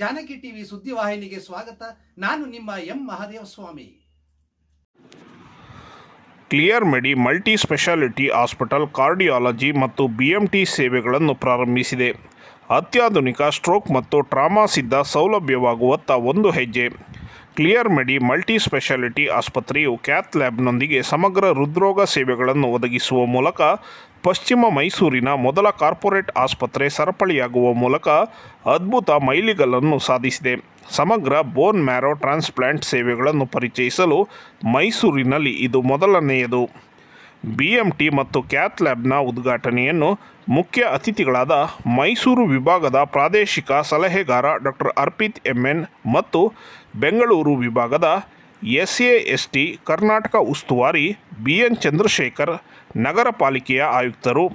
Janaki TV ಸುದ್ದಿವಾಹಿನಿಗೆ ಸ್ವಾಗತ. ನಾನು ನಿಮ್ಮ M Mahadeva Swamy clear medi multi speciality hospital, cardiology ಮತ್ತು ಬಿಎಂಟಿ ಸೇವೆಗಳನ್ನು ಪ್ರಾರಂಭಿಸಿದೆ. ಅತ್ಯಾಧುನಿಕ ಸ್ಟ್ರೋಕ್ ಮತ್ತು ಟ್ರಾಮಾ ಸಿದ್ಧ ಸೌಲಭ್ಯವಾಗುವತ್ತ ಒಂದು ಹೆಜ್ಜೆ. ಕ್ಲಿಯರ್ ಮೆಡಿ ಮಲ್ಟಿ ಸ್ಪೆಷಾಲಿಟಿ ಆಸ್ಪತ್ರೆಯು ಕ್ಯಾತ್ ಲ್ಯಾಬ್ನೊಂದಿಗೆ ಸಮಗ್ರ ಹೃದ್ರೋಗ ಸೇವೆಗಳನ್ನು ಒದಗಿಸುವ ಮೂಲಕ ಪಶ್ಚಿಮ ಮೈಸೂರಿನ ಮೊದಲ ಕಾರ್ಪೊರೇಟ್ ಆಸ್ಪತ್ರೆ ಸರಪಳಿಯಾಗುವ ಮೂಲಕ ಅದ್ಭುತ ಮೈಲಿಗಲ್ಲನ್ನು ಸಾಧಿಸಿದೆ. ಸಮಗ್ರ ಬೋನ್ ಮ್ಯಾರೋ ಟ್ರಾನ್ಸ್ಪ್ಲಾಂಟ್ ಸೇವೆಗಳನ್ನು ಪರಿಚಯಿಸಲು ಮೈಸೂರಿನಲ್ಲಿ ಇದು ಮೊದಲನೆಯದು. ಬಿಎಂಟಿ ಮತ್ತು ಕ್ಯಾತ್ ಲ್ಯಾಬ್ನ ಉದ್ಘಾಟನೆಯನ್ನು ಮುಖ್ಯ ಅತಿಥಿಗಳಾದ ಮೈಸೂರು ವಿಭಾಗದ ಪ್ರಾದೇಶಿಕ ಸಲಹೆಗಾರ ಡಾಕ್ಟರ್ ಅರ್ಪಿತ್ ಎಂಎನ್ ಮತ್ತು ಬೆಂಗಳೂರು ವಿಭಾಗದ S A S T Karnataka ಉಸ್ತುವಾರಿ ಬಿ ಎನ್ ಚಂದ್ರಶೇಖರ್, ನಗರ ಪಾಲಿಕೆಯ ಆಯುಕ್ತರು,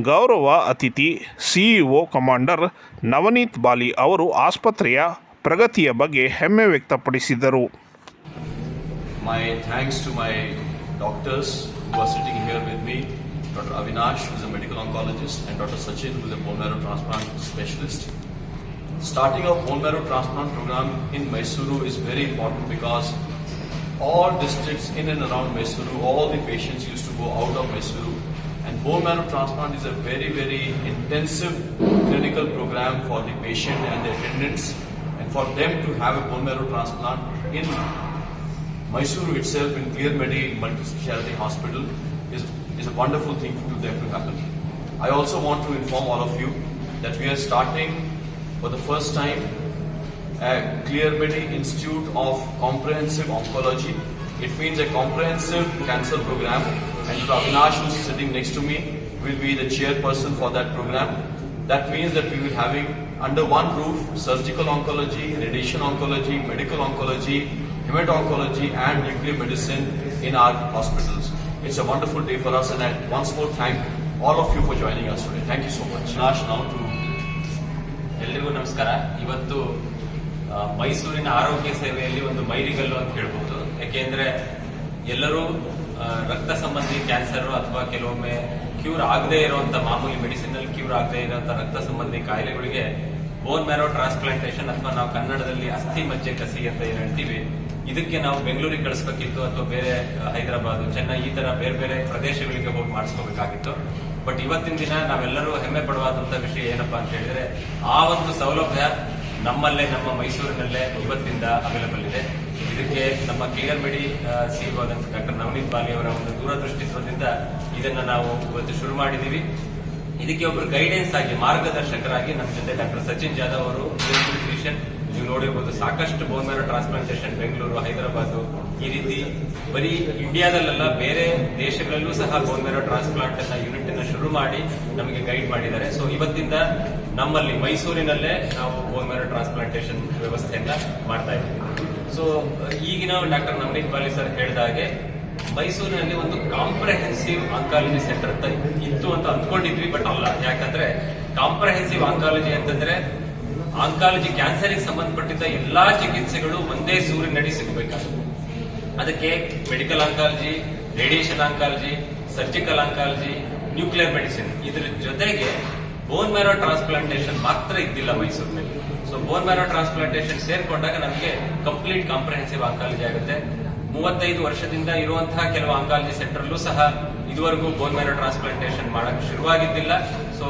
ಗೌರವ ಅತಿಥಿ ಸಿಇಒ ಕಮಾಂಡರ್ ನವನೀತ್ ಬಾಲಿ ಅವರು ಆಸ್ಪತ್ರೆಯ ಪ್ರಗತಿಯ ಬಗ್ಗೆ ಹೆಮ್ಮೆ ವ್ಯಕ್ತಪಡಿಸಿದರು. My thanks to my doctors who are sitting here with me, Dr. Avinash, who is a medical oncologist, and Dr. Sachin, who is a bone marrow transplant specialist. Starting a bone marrow transplant program in Mysuru is very important because all districts in and around Mysuru, all the patients used to go out of Mysuru. And bone marrow transplant is a very, very intensive clinical program for the patient and the attendants, and for them to have a bone marrow transplant in Mysuru itself in Clear Medi Multi-Speciality Hospital is, is a wonderful thing to them to happen. I also want to inform all of you that we are starting for the first time a Clear Medi Institute of Comprehensive Oncology. It means a comprehensive cancer program and. Avinash who is sitting next to me will be the chairperson for that program. That means that we will having under one roof surgical oncology, radiation oncology, medical oncology, hemato-oncology and nuclear medicine in our hospitals. It's a wonderful day for us, and I once more thank all of you for joining us today. Thank you so much. Nash now to ಎಲ್ಲರಿಗೂ ನಮಸ್ಕಾರ ಇವತ್ತು ಮೈಸೂರಿನ ಆರೋಗ್ಯ ಸೇವೆಯಲ್ಲಿ ಒಂದು ಮೈಲಿಗಲ್ಲು ಅಂತ ಹೇಳ್ಬೋದು ಯಾಕೆಂದ್ರೆ ಎಲ್ಲರೂ ರಕ್ತ ಸಂಬಂಧಿ ಕ್ಯಾನ್ಸರ್ ಅಥವಾ ಕೆಲವೊಮ್ಮೆ ಕ್ಯೂರ್ ಆಗದೇ ಇರುವಂತ ಮಾಮೂಲಿ ಮೆಡಿಸಿನ್ ಅಲ್ಲಿ ಕ್ಯೂರ್ ಆಗದೇ ಇರುವಂತ ರಕ್ತ ಸಂಬಂಧಿ ಕಾಯಿಲೆಗಳಿಗೆ ಬೋನ್ ಮ್ಯಾರೋ ಟ್ರಾನ್ಸ್ಪ್ಲಾಂಟೇಷನ್ ಅಥವಾ ನಾವು ಕನ್ನಡದಲ್ಲಿ ಅಸ್ಥಿ ಮಜ್ಜೆ ಕಸಿ ಅಂತ ಏನ್ ಹೇಳ್ತೀವಿ ಇದಕ್ಕೆ ನಾವು ಬೆಂಗಳೂರಿಗೆ ಕಳಿಸ್ಬೇಕಿತ್ತು ಅಥವಾ ಬೇರೆ ಹೈದರಾಬಾದ್, ಚೆನ್ನೈ, ಈ ತರ ಬೇರೆ ಬೇರೆ ಪ್ರದೇಶಗಳಿಗೆ ಹೋಗಿ ಮಾಡಿಸ್ಕೋಬೇಕಾಗಿತ್ತು. ಬಟ್ ಇವತ್ತಿನ ದಿನ ನಾವೆಲ್ಲರೂ ಹೆಮ್ಮೆ ಪಡುವಂತಹ ವಿಷಯ ಏನಪ್ಪಾ ಅಂತ ಹೇಳಿದ್ರೆ, ಆ ಒಂದು ಸೌಲಭ್ಯ ನಮ್ಮಲ್ಲೇ, ನಮ್ಮ ಮೈಸೂರಿನಲ್ಲೇ ಇವತ್ತಿಂದ ಅವೈಲಬಲ್ ಇದೆ. ಇದಕ್ಕೆ ನಮ್ಮ ಕ್ಲಿಯರ್ ಸಿ ಆದಂತ ಡಾಕ್ಟರ್ ನವನೀತ್ ಬಾಲಿ ಅವರ ಒಂದು ದೂರದೃಷ್ಟಿತ್ವದಿಂದ ಇದನ್ನ ನಾವು ಇವತ್ತು ಶುರು ಮಾಡಿದೀವಿ ಇದಕ್ಕೆ ಒಬ್ಬರು ಗೈಡೆನ್ಸ್ ಆಗಿ, ಮಾರ್ಗದರ್ಶಕರಾಗಿ ನಮ್ಮ ಜೊತೆ ಡಾಕ್ಟರ್ ಸಚಿನ್ ಜಾಧವ್ ಅವರು ಫಿಸಿಷಿಯನ್ ನೀವು ನೋಡಿರ್ಬೋದು ಸಾಕಷ್ಟು bone marrow transplantation Bengaluru, Hyderabad, ಈ ರೀತಿ ಬರೀ ಇಂಡಿಯಾದಲ್ಲೆಲ್ಲ ಬೇರೆ ದೇಶಗಳಲ್ಲೂ ಸಹ ಬೋನ್ ಮ್ಯಾರೋ ಟ್ರಾನ್ಸ್ಪ್ಲಾಂಟ್ ಅನ್ನ ಯೂನಿಟ್ ಅನ್ನ ಶುರು ಮಾಡಿ ನಮಗೆ ಗೈಡ್ ಮಾಡಿದ್ದಾರೆ. ಸೊ ಇವತ್ತಿಂದ ನಮ್ಮಲ್ಲಿ ಮೈಸೂರಿನಲ್ಲೇ ನಾವು ಬೋನ್ ಮ್ಯಾರೋ ಟ್ರಾನ್ಸ್ಪ್ಲಾಂಟೇಷನ್ ವ್ಯವಸ್ಥೆಯನ್ನ ಮಾಡ್ತಾ ಇದ್ದೀವಿ. ಸೊ ಈಗಿನ ಡಾಕ್ಟರ್ ನವನೀತ್ ಪಾಲಿ ಸರ್ ಹೇಳಿದ ಹಾಗೆ ಮೈಸೂರಿನಲ್ಲಿ ಒಂದು ಕಾಂಪ್ರಹೆನ್ಸಿವ್ ಆಂಕಾಲಜಿ ಸೆಂಟರ್ ಅಂತ ಇತ್ತು ಅಂತ ಅಂದ್ಕೊಂಡಿದ್ವಿ ಬಟ್ ಅಲ್ಲ. ಯಾಕಂದ್ರೆ ಕಾಂಪ್ರಹೆನ್ಸಿವ್ ಆಂಕಾಲಜಿ ಅಂತಂದ್ರೆ ಆಂಕಾಲಜಿ ಕ್ಯಾನ್ಸರ್ಗೆ ಸಂಬಂಧಪಟ್ಟಿದ್ದ ಎಲ್ಲಾ ಚಿಕಿತ್ಸೆಗಳು ಒಂದೇ ಸೂರಿನಡಿ ಸಿಗಬೇಕಾಗುತ್ತೆ. ಅದಕ್ಕೆ medical oncology radiation oncology surgical oncology nuclear medicine ಇದರ ಜೊತೆಗೆ ಬೋನ್ ಮ್ಯಾರೋ ಟ್ರಾನ್ಸ್ಪ್ಲಾಂಟೇಶನ್ ಮಾತ್ರ ಇದ್ದಿಲ್ಲ ಮೈಸೂರಿನಲ್ಲಿ. ಸೊ ಬೋನ್ ಮ್ಯಾರೋ ಟ್ರಾನ್ಸ್ಪ್ಲಾಂಟೇಶನ್ ಸೇರ್ಕೊಂಡಾಗ ನಮಗೆ ಕಂಪ್ಲೀಟ್ ಕಾಂಪ್ರಹೆನ್ಸಿವ್ ಆಂಕಾಲಜಿ ಆಗುತ್ತೆ. ಮೂವತ್ತೈದು ವರ್ಷದಿಂದ ಇರುವಂತಹ ಕೆಲವು ಆಂಕಾಲಜಿ ಸೆಂಟರ್ಲೂ ಸಹ ಇದುವರೆಗೂ ಬೋನ್ ಮ್ಯಾರೋ ಟ್ರಾನ್ಸ್ಪ್ಲಾಂಟೇಶನ್ ಮಾಡಕ್ ಶುರುವಾಗಿದ್ದಿಲ್ಲ. ಸೊ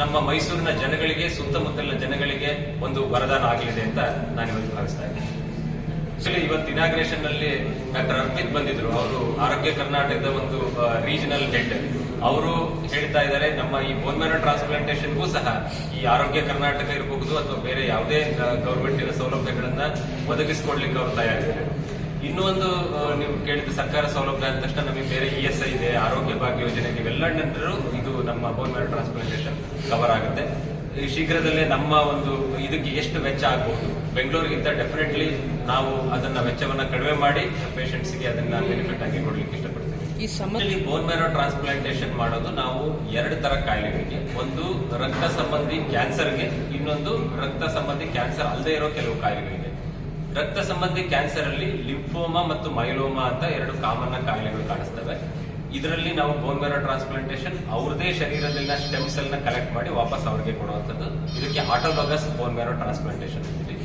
ನಮ್ಮ ಮೈಸೂರಿನ ಜನಗಳಿಗೆ, ಸುತ್ತಮುತ್ತಲಿನ ಜನಗಳಿಗೆ ಒಂದು ವರದಾನ ಆಗಲಿದೆ ಅಂತ ನಾನು ಇವತ್ತು ಭಾವಿಸ್ತಾ ಇದ್ದೀನಿ. ಇವತ್ತು ಇನಾಗ್ರೇಷನ್ನಲ್ಲಿ ಡಾಕ್ಟರ್ ಅರ್ಪಿತ್ ಬಂದಿದ್ರು. ಅವರು ಆರೋಗ್ಯ ಕರ್ನಾಟಕದ ಒಂದು ರೀಜನಲ್ ಹೆಡ್ ಅವರು ಹೇಳ್ತಾ ಇದ್ದಾರೆ, ನಮ್ಮ ಈ ಬೋನ್ ಮ್ಯಾರೋ ಟ್ರಾನ್ಸ್ಪ್ಲಾಂಟೇಶನ್ಗೂ ಸಹ ಈ ಆರೋಗ್ಯ ಕರ್ನಾಟಕ ಇರಬಹುದು ಅಥವಾ ಬೇರೆ ಯಾವುದೇ ಗೌರ್ಮೆಂಟಿನ ಸೌಲಭ್ಯಗಳನ್ನ ಒದಗಿಸಿಕೊಡ್ಲಿಕ್ಕೆ ಅವರು ತಯಾರಿದ್ದಾರೆ. ಇನ್ನೂ ಒಂದು ನೀವು ಕೇಳಿದ ಸರ್ಕಾರ ಸೌಲಭ್ಯ ಅಂದ ತಕ್ಷಣ ನಮಗೆ ಬೇರೆ ಇ ಎಸ್ ಐ ಇದೆ ಆರೋಗ್ಯ ಭಾಗ್ಯ ಯೋಜನೆ ಜನರು ಇದು ನಮ್ಮ ಬೋನ್ ಮ್ಯಾರೋ ಟ್ರಾನ್ಸ್ಪ್ಲಾಂಟೇಷನ್ ಕವರ್ ಆಗುತ್ತೆ ಶೀಘ್ರದಲ್ಲೇ ನಮ್ಮ ಒಂದು ಇದಕ್ಕೆ ಎಷ್ಟು ವೆಚ್ಚ ಆಗಬಹುದು ಬೆಂಗಳೂರಿಗಿಂತ ಡೆಫಿನೆಟ್ಲಿ ನಾವು ಅದನ್ನ ವೆಚ್ಚವನ್ನ ಕಡಿಮೆ ಮಾಡಿ ಪೇಷಂಟ್ಸ್ಗೆ ಅದನ್ನ ಬೆನಿಫಿಟ್ ಆಗಿ ಕೊಡ್ಲಿಕ್ಕೆ ಇಷ್ಟಪಡ್ತೀವಿ. ಈ ಸಮಯದಲ್ಲಿ ಬೋನ್ ಮೇರೋ ಟ್ರಾನ್ಸ್ಪ್ಲಾಂಟೇಷನ್ ಮಾಡೋದು ನಾವು ಎರಡು ತರ ಕಾಯಿಲೆಗಳಿಗೆ ಒಂದು ರಕ್ತ ಸಂಬಂಧಿ ಕ್ಯಾನ್ಸರ್ಗೆ ಇನ್ನೊಂದು ರಕ್ತ ಸಂಬಂಧಿ ಕ್ಯಾನ್ಸರ್ ಅಲ್ಲದೆ ಇರೋ ಕೆಲವು ಕಾಯಿಲೆಗಳಿವೆ ರಕ್ತ ಸಂಬಂಧಿ ಕ್ಯಾನ್ಸರ್ ಅಲ್ಲಿ ಲಿಂಫೋಮಾ ಮತ್ತು ಮೈಲೋಮಾ ಅಂತ ಎರಡು ಕಾಮನ್ ಕಾಯಿಲೆಗಳು ಕಾಣಿಸ್ತವೆ. ಇದರಲ್ಲಿ ನಾವು ಬೋನ್ ಮ್ಯಾರೋ ಟ್ರಾನ್ಸ್ಪ್ಲಾಂಟೇಶನ್ ಅವ್ರದೇ ಶರೀರದಲ್ಲಿನ ಸ್ಟೆಮ್ ಸೆಲ್ನ ಕಲೆಕ್ಟ್ ಮಾಡಿ ವಾಪಸ್ ಅವ್ರಿಗೆ ಕೊಡುವಂಥದ್ದು. ಇದಕ್ಕೆ ಆಟೋಲೋಗಸ್ ಬೋನ್ ಮ್ಯಾರೋ ಟ್ರಾನ್ಸ್ಪ್ಲಾಂಟೇಶನ್ ಅಂತೀವಿ.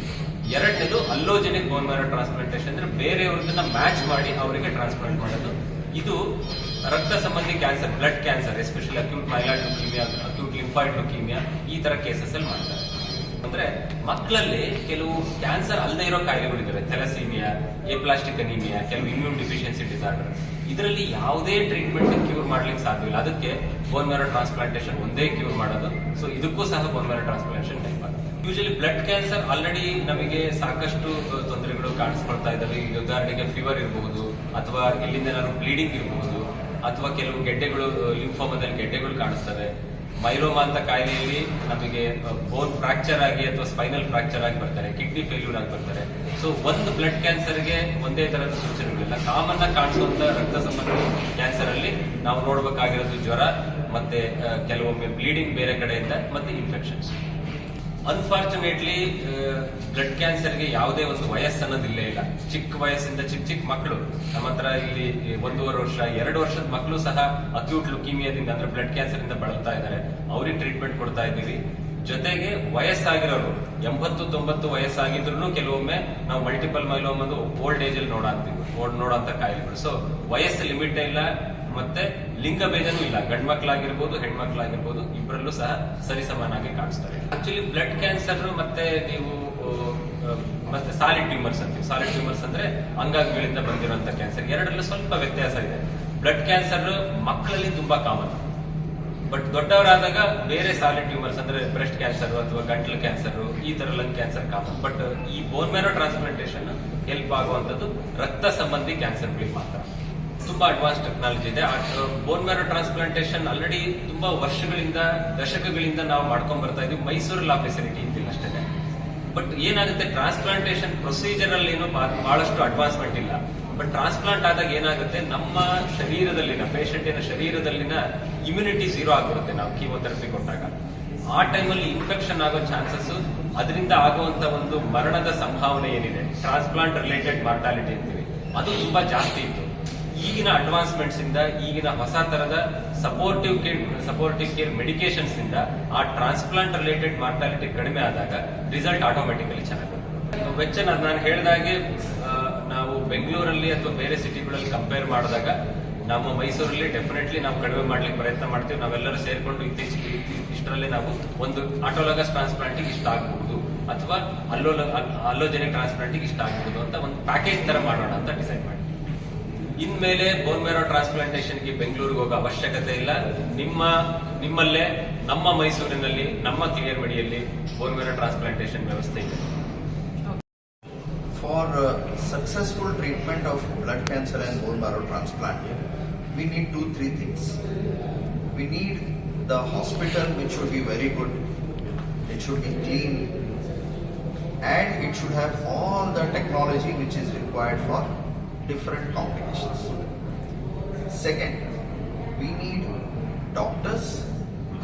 ಎರಡನೇದು ಅಲ್ಲೋಜೆನಿಕ್ ಬೋನ್ ಮೆರೋ ಟ್ರಾನ್ಸ್ಪ್ಲಾಂಟೇಶನ್ ಅಂದ್ರೆ ಬೇರೆಯವ್ರದನ್ನ ಮ್ಯಾಚ್ ಮಾಡಿ ಅವರಿಗೆ ಟ್ರಾನ್ಸ್ಪ್ಲಾಂಟ್ ಮಾಡೋದು. ಇದು ರಕ್ತ ಸಂಬಂಧಿ cancer blood cancer especially acute myeloid leukaemia acute lymphoid leukaemia ಈ ತರ ಕೇಸಸ್ ಅಲ್ಲಿ ಮಾಡ್ತಾರೆ. ಅಂದ್ರೆ ಮಕ್ಕಳಲ್ಲಿ ಕೆಲವು ಕ್ಯಾನ್ಸರ್ ಅಲ್ಲದೆ ಇರೋ ಕಾಯಿಲೆಗಳಿದ್ದಾವೆ ಎ ಎಪ್ಲಾಸ್ಟಿಕ್ ಅನಿಮಿಯಾ ಕೆಲವು ಇಮ್ಯೂನ್ ಡಿಫಿಷಿಯನ್ಸಿ ಡಿಸಾರ್ಡರ್ ಇದರಲ್ಲಿ ಯಾವುದೇ ಟ್ರೀಟ್ಮೆಂಟ್ ಕ್ಯೂರ್ ಮಾಡ್ಲಿಕ್ಕೆ ಸಾಧ್ಯವಿಲ್ಲ. ಅದಕ್ಕೆ ಬೋನ್ ಮ್ಯಾರೋ ಟ್ರಾನ್ಸ್ಪ್ಲಾಂಟೇಶನ್ ಒಂದೇ ಕ್ಯೂರ್ ಮಾಡೋದು. ಸೊ ಇದಕ್ಕೂ ಸಹ ಬೋನ್ ಮ್ಯಾರೋ ಟ್ರಾನ್ಸ್ಪ್ಲಾಂಟೇಶನ್ ಟೈಪ್ ಆಗುತ್ತೆ. ಯೂಶಲಿ ಬ್ಲಡ್ ಕ್ಯಾನ್ಸರ್ ಆಲ್ರೆಡಿ ನಮಗೆ ಸಾಕಷ್ಟು ತೊಂದರೆಗಳು ಕಾಣಿಸ್ಕೊಳ್ತಾ ಇದ್ದಾವೆ ಈಗ ಉದಾಹರಣೆಗೆ ಫೀವರ್ ಇರಬಹುದು ಅಥವಾ ಇಲ್ಲಿಂದ ಏನಾದ್ರು ಬ್ಲೀಡಿಂಗ್ ಇರಬಹುದು ಅಥವಾ ಕೆಲವು ಗೆಡ್ಡೆಗಳು ಲಿಂಫೋಮದಲ್ಲಿ ಗೆಡ್ಡೆಗಳು ಕಾಣಿಸ್ತವೆ. ಮೈಲೋಮಾ ಅಂತ ಕಾಯಿಲೆಯಲ್ಲಿ ನಮಗೆ ಬೋನ್ ಫ್ರಾಕ್ಚರ್ ಆಗಿ ಅಥವಾ ಸ್ಪೈನಲ್ ಫ್ರಾಕ್ಚರ್ ಆಗಿ ಬರ್ತಾರೆ ಕಿಡ್ನಿ ಫೇಲ್ಯೂರ್ ಆಗಿ ಬರ್ತಾರೆ. ಸೊ ಒಂದು ಬ್ಲಡ್ ಕ್ಯಾನ್ಸರ್ಗೆ ಒಂದೇ ತರದ ಸೂಚನೆಗಳಿಲ್ಲ. ಕಾಮನ್ ಆಗಿ ಕಾಣಿಸುವಂತ ರಕ್ತ ಸಂಬಂಧಿ ಕ್ಯಾನ್ಸರ್ ಅಲ್ಲಿ ನಾವು ನೋಡಬೇಕಾಗಿರೋದು ಜ್ವರ, ಮತ್ತೆ ಕೆಲವೊಮ್ಮೆ ಬ್ಲೀಡಿಂಗ್ ಬೇರೆ ಕಡೆಯಿಂದ, ಮತ್ತೆ ಇನ್ಫೆಕ್ಷನ್ಸ್ ಅನ್ಫಾರ್ಚುನೇಟ್ಲಿ ಬ್ಲಡ್ ಕ್ಯಾನ್ಸರ್ಗೆ ಯಾವುದೇ ಒಂದು ವಯಸ್ಸು ಅನ್ನೋದಿಲ್ಲೇ ಇಲ್ಲ. ಚಿಕ್ಕ ವಯಸ್ಸಿಂದ ಚಿಕ್ಕ ಚಿಕ್ಕ ಮಕ್ಕಳು. ನಮ್ಮ ಹತ್ರ ಇಲ್ಲಿ ಒಂದೂವರೆ ವರ್ಷ, ಎರಡು ವರ್ಷದ ಮಕ್ಕಳು ಸಹ ಅಕ್ಯೂಟ್ ಲುಕೀಮಿಯಾದಿಂದ ಅಂದ್ರೆ ಬ್ಲಡ್ ಕ್ಯಾನ್ಸರ್ ಇಂದ ಬಳಲ್ತಾ ಇದ್ದಾರೆ. ಅವ್ರಿಗೆ ಟ್ರೀಟ್ಮೆಂಟ್ ಕೊಡ್ತಾ ಇದ್ದೀವಿ. ಜೊತೆಗೆ ವಯಸ್ಸಾಗಿರೋರು, ಎಂಬತ್ತು, ತೊಂಬತ್ತು ವಯಸ್ಸಾಗಿದ್ರು ಕೆಲವೊಮ್ಮೆ ನಾವು ಮಲ್ಟಿಪಲ್ ಮೈಲೋಮ್ ಒಂದು ಓಲ್ಡ್ ಏಜ್ ಅಲ್ಲಿ ನೋಡಂತೀವಿ ನೋಡೋಂತ ಕಾಯಿಲೆಗಳು. ಸೊ ವಯಸ್ಸು ಲಿಮಿಟ್ ಇಲ್ಲ. ಮತ್ತೆ ಲಿಂಗ ಭೇದನೂ ಇಲ್ಲ. ಗಂಡ್ ಮಕ್ಳಾಗಿರ್ಬೋದು ಹೆಣ್ಮಕ್ಳಾಗಿರ್ಬೋದು ಇಬ್ಬರಲ್ಲೂ ಸಹ ಸರಿಸಮಾನಾಗಿ ಕಾಣಿಸ್ತಾರೆ ಆಕ್ಚುಲಿ ಬ್ಲಡ್ ಕ್ಯಾನ್ಸರ್ ಮತ್ತೆ ನೀವು ಮತ್ತೆ ಸಾಲಿಡ್ ಟ್ಯೂಮರ್ಸ್ ಅಂತೀವಿ. ಸಾಲಿಡ್ ಟ್ಯೂಮರ್ಸ್ ಅಂದ್ರೆ ಅಂಗಾಂಗಗಳಿಂದ ಬಂದಿರುವಂತ ಕ್ಯಾನ್ಸರ್ ಎರಡರಲ್ಲೂ ಸ್ವಲ್ಪ ವ್ಯತ್ಯಾಸ ಇದೆ. ಬ್ಲಡ್ ಕ್ಯಾನ್ಸರ್ ಮಕ್ಕಳಲ್ಲಿ ತುಂಬಾ ಕಾಮನ್ ಬಟ್ ದೊಡ್ಡವರಾದಾಗ ಬೇರೆ ಸಾಲಿಡ್ ಟ್ಯೂಮರ್ಸ್ ಅಂದ್ರೆ ಬ್ರೆಸ್ಟ್ ಕ್ಯಾನ್ಸರ್ ಅಥವಾ ಗಂಟ್ಲು ಕ್ಯಾನ್ಸರ್ ಈ ತರ ಲಂಗ್ ಕ್ಯಾನ್ಸರ್ ಕಾಮನ್ ಬಟ್ ಈ ಬೋನ್ ಮ್ಯಾರೋ ಟ್ರಾನ್ಸ್ಪ್ಲಾಂಟೇಶನ್ ಹೆಲ್ಪ್ ಆಗುವಂತದ್ದು ರಕ್ತ ಸಂಬಂಧಿ ಕ್ಯಾನ್ಸರ್ಗಳಿಗೆ ಮಾತ್ರ. ತುಂಬಾ ಅಡ್ವಾನ್ಸ್ ಟೆಕ್ನಾಲಜಿ ಇದೆ. ಬೋನ್ ಮ್ಯಾರೋ ಟ್ರಾನ್ಸ್ಪ್ಲಾಂಟೇಷನ್ ಆಲ್ರೆಡಿ ತುಂಬಾ ವರ್ಷಗಳಿಂದ, ದಶಕಗಳಿಂದ ನಾವು ಮಾಡ್ಕೊಂಡ್ ಬರ್ತಾ ಇದೀವಿ. ಮೈಸೂರಲ್ಲಿ ಆ ಫೆಸಿಲಿಟಿ ಇದ್ದಿಲ್ಲ ಅಷ್ಟೇ. ಬಟ್ ಏನಾಗುತ್ತೆ? ಟ್ರಾನ್ಸ್ಪ್ಲಾಂಟೇಷನ್ ಪ್ರೊಸೀಜರ್ ಅಲ್ಲಿ ಏನು ಬಹಳಷ್ಟು ಅಡ್ವಾನ್ಸ್ಮೆಂಟ್ ಇಲ್ಲ. ಬಟ್ ಟ್ರಾನ್ಸ್ಪ್ಲಾಂಟ್ ಆದಾಗ ಏನಾಗುತ್ತೆ? ನಮ್ಮ ಶರೀರದಲ್ಲಿನ ಪೇಷಂಟಿನ ಶರೀರದಲ್ಲಿನ ಇಮ್ಯುನಿಟಿ ಝೀರೋ ಆಗಿರುತ್ತೆ ನಾವು ಕೀಮೋಥೆರಪಿ ಕೊಟ್ಟಾಗ. ಆ ಟೈಮಲ್ಲಿ ಇನ್ಫೆಕ್ಷನ್ ಆಗೋ ಚಾನ್ಸಸ್ ಅದರಿಂದ ಆಗುವಂತ ಒಂದು ಮರಣದ ಸಂಭಾವನೆ ಏನಿದೆ? ಟ್ರಾನ್ಸ್ಪ್ಲಾಂಟ್ ರಿಲೇಟೆಡ್ ಮಾರ್ಟಾಲಿಟಿ ಅಂತೀವಿ. ಅದು ತುಂಬಾ ಜಾಸ್ತಿ ಇತ್ತು. ಈಗಿನ ಅಡ್ವಾನ್ಸ್ಮೆಂಟ್ಸ್ ಇಂದ, ಈಗಿನ ಹೊಸ ತರದ supportive care supportive care medications ಇಂದ ಆ ಟ್ರಾನ್ಸ್ಪ್ಲಾಂಟ್ ರಿಲೇಟೆಡ್ ಮಾರ್ಟಾಲಿಟಿ ಕಡಿಮೆ ಆದಾಗ ರಿಸಲ್ಟ್ ಆಟೋಮೆಟಿಕಲಿ ಚೆನ್ನಾಗಿ ವೆಚ್ಚ ನಾನು ಹೇಳಿದಾಗೆ ನಾವು ಬೆಂಗಳೂರಲ್ಲಿ ಅಥವಾ ಬೇರೆ ಸಿಟಿಗಳಲ್ಲಿ ಕಂಪೇರ್ ಮಾಡಿದಾಗ, ನಮ್ಮ ಮೈಸೂರಲ್ಲಿ ಡೆಫಿನೆಟ್ಲಿ ನಾವು ಕಡಿಮೆ ಮಾಡ್ಲಿಕ್ಕೆ ಪ್ರಯತ್ನ ಮಾಡ್ತೀವಿ. ನಾವೆಲ್ಲರೂ ಸೇರಿಕೊಂಡು ಇತ್ತೀಚೆಗೆ ಇಷ್ಟರಲ್ಲೇ ನಾವು ಒಂದು ಆಟೋಲಗಸ್ ಟ್ರಾನ್ಸ್ಪ್ಲಾಂಟಿಗೆ ಇಷ್ಟ ಆಗ್ಬಹುದು ಅಥವಾ ಅಲ್ಲೋಲ ಅಲ್ಲೋಜೆನಿಕ್ ಟ್ರಾನ್ಸ್ಪ್ಲಾಂಟಿಗೆ ಇಷ್ಟ ಆಗ್ಬಹುದು ಅಂತ ಒಂದು ಪ್ಯಾಕೇಜ್ ತರ ಮಾಡೋಣ ಅಂತ ಡಿಸೈಡ್ ಮಾಡಿ ಇನ್ಮೇಲೆ ಬೋನ್ ಮೇರೋ ಟ್ರಾನ್ಸ್ಪ್ಲಾಂಟೇಶನ್ಗೆ ಬೆಂಗಳೂರಿಗೆ ಹೋಗೋ ಅವಶ್ಯಕತೆ ಇಲ್ಲ. ನಿಮ್ಮ, ನಿಮ್ಮಲ್ಲೇ, ನಮ್ಮ ಮೈಸೂರಿನಲ್ಲಿ, ನಮ್ಮ ಕ್ಲಿಯರ್ ಮಡಿಯಲ್ಲಿ ಬೋನ್ ಮೇರೋ ಟ್ರಾನ್ಸ್ಪ್ಲಾಂಟೇಶನ್ ವ್ಯವಸ್ಥೆ ಇದೆ. For successful treatment of blood cancer and bone bone transplant we need two three things we need the hospital which should be very good it should be clean and it should have all the technology which is required for different complications. Second, we need doctors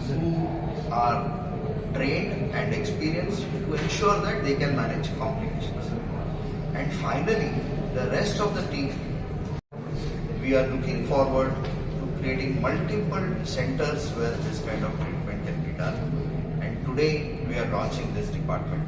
who are trained and experienced to ensure that they can manage complications. And finally, the rest of the team, we are looking forward to creating multiple centers where this kind of treatment can be done. And today, we are launching this department